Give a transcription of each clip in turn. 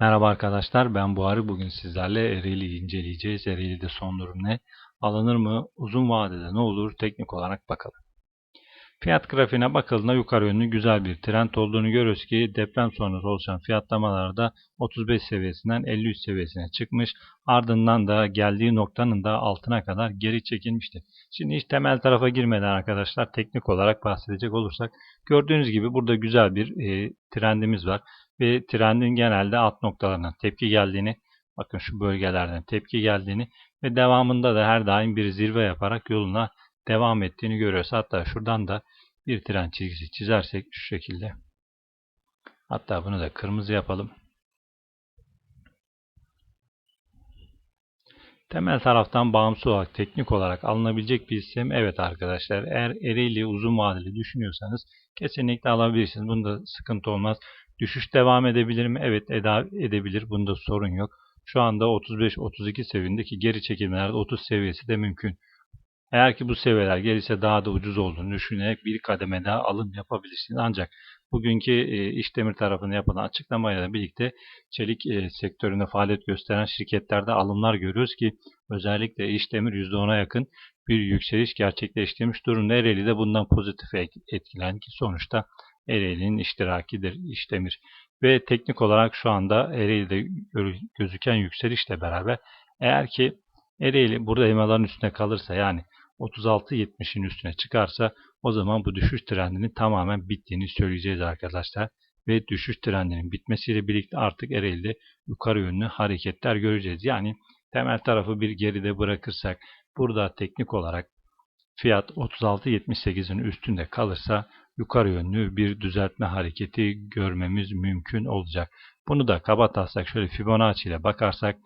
Merhaba arkadaşlar ben Buhari. Bugün sizlerle Ereğli'yi inceleyeceğiz. Ereğli'de son durum ne? Alınır mı? Uzun vadede ne olur? Teknik olarak bakalım. Fiyat grafiğine bakıldığında yukarı yönlü güzel bir trend olduğunu görüyoruz ki deprem sonrası oluşan fiyatlamalarda 35 seviyesinden 53 seviyesine çıkmış. Ardından da geldiği noktanın da altına kadar geri çekilmişti. Şimdi hiç temel tarafa girmeden arkadaşlar teknik olarak bahsedecek olursak gördüğünüz gibi burada güzel bir e, trendimiz var. Ve trendin genelde alt noktalarından tepki geldiğini bakın şu bölgelerden tepki geldiğini ve devamında da her daim bir zirve yaparak yoluna devam ettiğini görüyoruz. Hatta şuradan da bir tren çizgisi çizersek şu şekilde. Hatta bunu da kırmızı yapalım. Temel taraftan bağımsız olarak teknik olarak alınabilecek bir sistem evet arkadaşlar. Eğer Ereğli uzun vadeli düşünüyorsanız kesinlikle alabilirsiniz. Bunda sıkıntı olmaz. Düşüş devam edebilir mi? Evet edebilir. Bunda sorun yok. Şu anda 35-32 seviyindeki geri çekilmelerde 30 seviyesi de mümkün. Eğer ki bu seviyeler gelirse daha da ucuz olduğunu düşünerek bir kademe daha alım yapabilirsiniz. Ancak bugünkü e, İşdemir tarafında yapılan açıklamayla birlikte çelik e, sektöründe faaliyet gösteren şirketlerde alımlar görüyoruz ki özellikle İşdemir %10'a yakın bir yükseliş gerçekleştirmiş durumda. Ereğli de bundan pozitif etkilendi ki sonuçta Ereğli'nin iştirakidir İşdemir. Ve teknik olarak şu anda Ereğli'de gözüken yükselişle beraber eğer ki Ereğli burada emaların üstüne kalırsa yani 36.70'in üstüne çıkarsa o zaman bu düşüş trendinin tamamen bittiğini söyleyeceğiz arkadaşlar. Ve düşüş trendinin bitmesiyle birlikte artık Ereğli'de yukarı yönlü hareketler göreceğiz. Yani temel tarafı bir geride bırakırsak burada teknik olarak fiyat 36.78'in üstünde kalırsa yukarı yönlü bir düzeltme hareketi görmemiz mümkün olacak. Bunu da kaba taslak şöyle Fibonacci ile bakarsak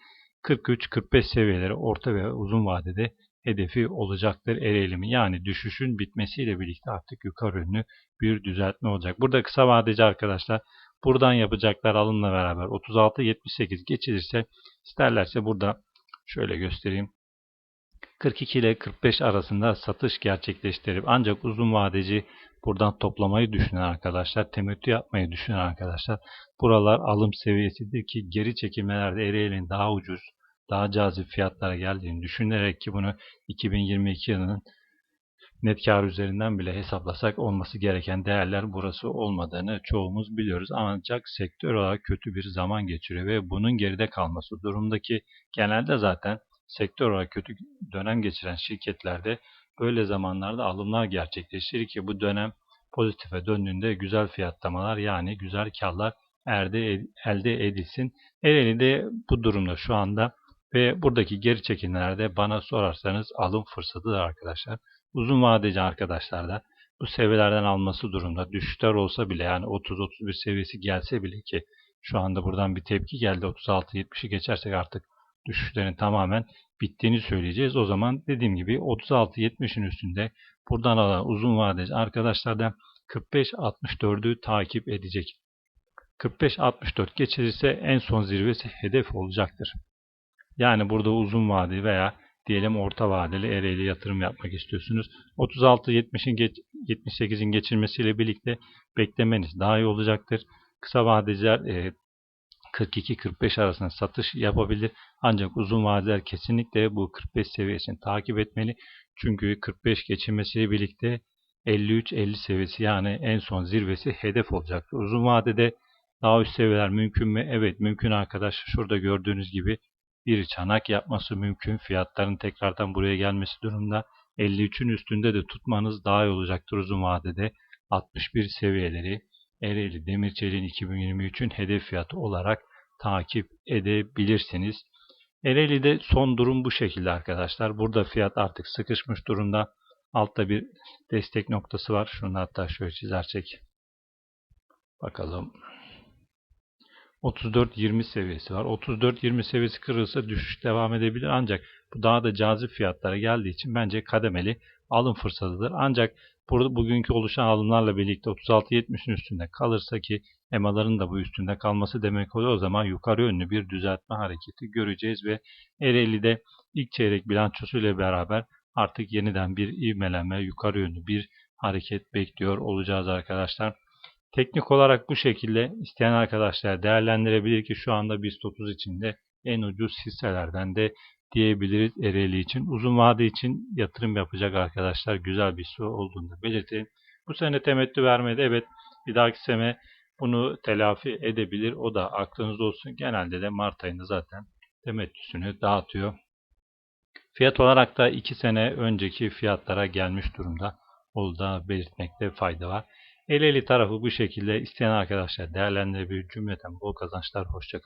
43-45 seviyeleri orta ve uzun vadede hedefi olacaktır eğilimi. Yani düşüşün bitmesiyle birlikte artık yukarı yönlü bir düzeltme olacak. Burada kısa vadeci arkadaşlar buradan yapacaklar alımla beraber 36-78 geçilirse isterlerse burada şöyle göstereyim. 42 ile 45 arasında satış gerçekleştirip ancak uzun vadeci buradan toplamayı düşünen arkadaşlar, temettü yapmayı düşünen arkadaşlar buralar alım seviyesidir ki geri çekilmelerde Ereğli'nin daha ucuz, daha cazip fiyatlara geldiğini düşünerek ki bunu 2022 yılının net kar üzerinden bile hesaplasak olması gereken değerler burası olmadığını çoğumuz biliyoruz. Ancak sektör olarak kötü bir zaman geçiriyor ve bunun geride kalması durumdaki genelde zaten sektör olarak kötü dönem geçiren şirketlerde böyle zamanlarda alımlar gerçekleştirir ki bu dönem pozitife döndüğünde güzel fiyatlamalar yani güzel karlar elde, elde edilsin. Ereğli de bu durumda şu anda ve buradaki geri çekimlerde bana sorarsanız alım fırsatıdır arkadaşlar. Uzun vadeci arkadaşlar da bu seviyelerden alması durumda düşüşler olsa bile yani 30-31 seviyesi gelse bile ki şu anda buradan bir tepki geldi 36-70'i geçersek artık düşüşlerin tamamen bittiğini söyleyeceğiz. O zaman dediğim gibi 36-70'in üstünde buradan alan uzun vadeci arkadaşlardan 45-64'ü takip edecek. 45-64 geçilirse en son zirvesi hedef olacaktır. Yani burada uzun vadeli veya diyelim orta vadeli ereğli yatırım yapmak istiyorsunuz. 36-70'in geç, 78'in geçilmesiyle birlikte beklemeniz daha iyi olacaktır. Kısa vadeciler e, 42-45 arasında satış yapabilir. Ancak uzun vadeler kesinlikle bu 45 seviyesini takip etmeli. Çünkü 45 geçilmesiyle birlikte 53-50 seviyesi yani en son zirvesi hedef olacaktır. Uzun vadede daha üst seviyeler mümkün mü? Evet mümkün arkadaş. Şurada gördüğünüz gibi bir çanak yapması mümkün. Fiyatların tekrardan buraya gelmesi durumda 53'ün üstünde de tutmanız daha iyi olacaktır uzun vadede. 61 seviyeleri Ereğli Demirçelik'in 2023'ün hedef fiyatı olarak takip edebilirsiniz. Ereğli'de son durum bu şekilde arkadaşlar. Burada fiyat artık sıkışmış durumda. Altta bir destek noktası var. Şunu hatta şöyle çizersek. Bakalım. 34-20 seviyesi var. 34-20 seviyesi kırılırsa düşüş devam edebilir. Ancak bu daha da cazip fiyatlara geldiği için bence kademeli alım fırsatıdır. Ancak burada bugünkü oluşan alımlarla birlikte 36-70'in üstünde kalırsa ki EMA'ların da bu üstünde kalması demek oluyor. O zaman yukarı yönlü bir düzeltme hareketi göreceğiz ve Ereğli'de ilk çeyrek bilançosu ile beraber artık yeniden bir ivmelenme, yukarı yönlü bir hareket bekliyor olacağız arkadaşlar. Teknik olarak bu şekilde isteyen arkadaşlar değerlendirebilir ki şu anda BIST 30 içinde en ucuz hisselerden de diyebiliriz Ereğli için. Uzun vade için yatırım yapacak arkadaşlar güzel bir hisse olduğunu belirtelim. Bu sene temettü vermedi. Evet bir dahaki sene bunu telafi edebilir. O da aklınızda olsun. Genelde de Mart ayında zaten temettüsünü dağıtıyor. Fiyat olarak da 2 sene önceki fiyatlara gelmiş durumda. Onu da belirtmekte fayda var. Ereğli tarafı bu şekilde isteyen arkadaşlar değerlendirebilir. Cümleten bol kazançlar. Hoşçakalın.